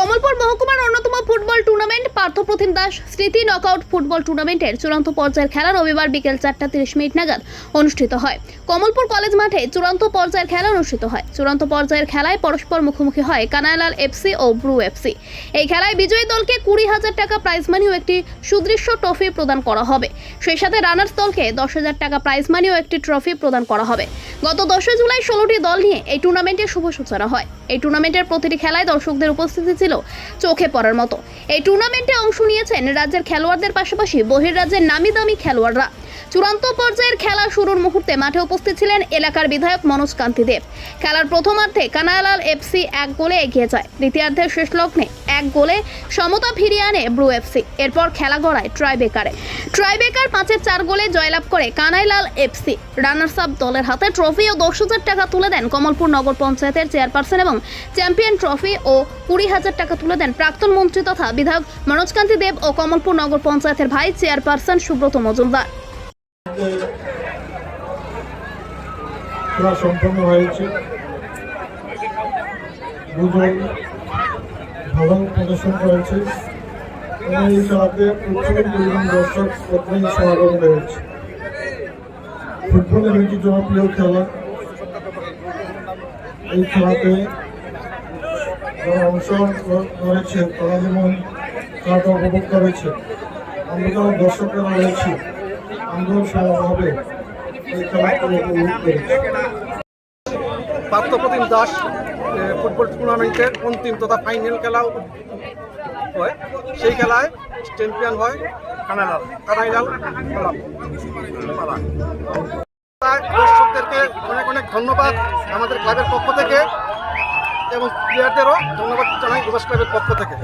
কমলপুর মহকুমার অন্যতম football tournament Parthapratim Das স্মৃতি নকআউট ফুটবল টুর্নামেন্টের চূড়ান্ত পর্যায়ের খেলা রবিবার বিকেল চারটা তিরিশ মিনিট নাগাদ অনুষ্ঠিত হয়। কমলপুর কলেজ মাঠে চূড়ান্ত পর্যায়ের খেলা অনুষ্ঠিত হয়। চূড়ান্ত পর্যায়ের খেলায় পরস্পর মুখোমুখি হয় কানাইলাল এফসি ও ব্রু এফসি। এই খেলায় বিজয়ী দলকে কুড়ি হাজার টাকা প্রাইজ মানি ও একটি সুদৃশ্য ট্রফি প্রদান করা হবে। সেই সাথে রানার্স দলকে দশ হাজার টাকা প্রাইজ মানি ও একটি ট্রফি প্রদান করা হবে। গত দশই জুলাই ষোলোটি দল নিয়ে এই টুর্নামেন্টের শুভ সূচনা হয়। এই টুর্নামেন্টের প্রতিটি খেলায় দর্শকদের উপস্থিতি ছিল চোখে পড়ার মতো। এই টুর্নামেন্টে অংশ নিয়েছেন রাজ্যের খেলোয়াড়দের পাশাপাশি বহির্রাজ্যের নামি দামি খেলোয়াড়রা। চূড়ান্ত পর্যায়ের খেলা শুরুর মুহূর্তে মাঠে উপস্থিত ছিলেন এলাকার বিধায়ক মনোজ কান্তি দেব। খেলার প্রথমার্ধে কানায়ালাল এফসি এক গোলে এগিয়ে যায়। দ্বিতীয়ার্ধের শেষ লগ্নে এক গোলে সমতা ফিরিয়ে আনে ব্রু এফসি। এরপর খেলা গড়ায় ট্রাইবেকারে। ট্রাইবেকার পাঁচের চার গোলে জয়লাভ করে কানাইলাল এফসি রানার্স আপ দলের হাতে ট্রফি ও দশ হাজার টাকা তুলে দেন কমলপুর নগর পঞ্চায়েতের চেয়ারপারসন এবং চ্যাম্পিয়ন ট্রফি ও কুড়ি হাজার টাকা তুলে দেন প্রাক্তন মন্ত্রী তথা বিধায়ক মনোজ কান্তি দেব ও কমলপুর নগর পঞ্চায়েতের ভাই চেয়ারপারসন সুব্রত মজুমদার। সম্পন্ন হয়েছে। দুজন ভালো প্রদর্শন করেছে। এই খেলাতে প্রচুর পরিমাণ দর্শক প্রথমেই সমাগম রয়েছে। ফুটবল একটি জনপ্রিয় খেলা। এই খেলাতে যারা অংশগ্রহণ করেছে তারা যেমন খেলাটা উপভোগ করেছে আমরা যারা দর্শকরা রয়েছি, আমরাও সমানভাবে এই খেলাটা উপভোগ করেছি। পার্থপ্রতিম দাস ফুটবল টুর্নামেন্টের অন্তিম তথা ফাইনাল খেলা হয়, সেই খেলায় চ্যাম্পিয়ন হয় কানাইলাল কানাইলাল দর্শকদেরকে অনেক অনেক ধন্যবাদ আমাদের ক্লাবের পক্ষ থেকে এবং প্লেয়ারদেরও ধন্যবাদ জানাই যুবাস ক্লাবের পক্ষ থেকে।